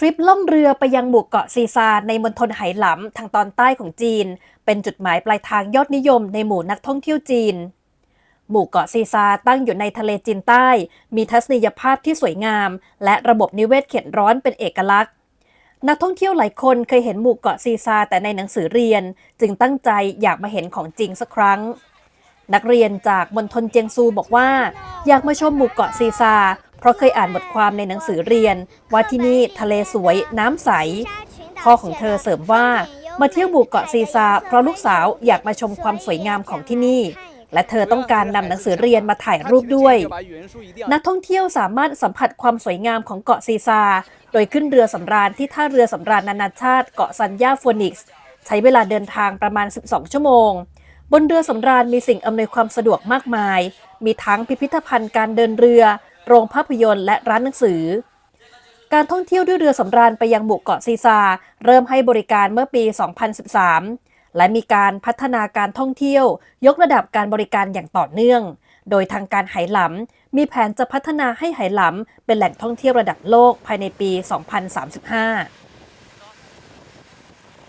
ทริปล่องเรือไปยังหมู่เกาะซีซาในมณฑลไหหลำทางตอนใต้ของจีน เป็นจุดหมายปลายทางยอดนิยมในหมู่นักท่องเที่ยวจีน หมู่เกาะซีซาตั้งอยู่ในทะเลจีนใต้ มีทัศนียภาพที่สวยงาม และระบบนิเวศเขตร้อนเป็นเอกลักษณ์ นักท่องเที่ยวหลายคนเคยเห็นหมู่เกาะซีซาแต่ในหนังสือเรียน จึงตั้งใจอยากมาเห็นของจริงสักครั้ง นักเรียนจากมณฑลเจียงซูบอกว่า อยากมาชมหมู่เกาะซีซา เพราะเคยอ่านบทความในหนังสือเรียน ว่าที่นี่ทะเลสวยน้ำใส พ่อของเธอเสริมว่ามาเที่ยวหมู่เกาะซีซาเพราะลูกสาวอยากมาชมความสวยงามของที่นี่ และเธอต้องการนำหนังสือเรียนมาถ่ายรูปด้วย นักท่องเที่ยวสามารถสัมผัสความสวยงามของเกาะซีซา โดยขึ้นเรือสำราญที่ท่าเรือสำราญนานาชาติเกาะซันยาโฟนิกส์ใช้เวลาเดินทางประมาณ 12 ชั่วโมง บนเรือสำราญมีสิ่งอำนวยความสะดวกมากมาย มีทั้งพิพิธภัณฑ์การเดินเรือ โรงภาพยนตร์และร้านหนังสือ การท่องเที่ยวด้วยเรือสำราญไปยังหมู่เกาะซีซา เริ่มให้บริการเมื่อปี 2013 และมีการพัฒนาการท่องเที่ยว ยกระดับการบริการอย่างต่อเนื่อง โดยทางการไหหลำมีแผนจะพัฒนาให้ไหหลำเป็นแหล่งท่องเที่ยวระดับโลกภายในปี 2035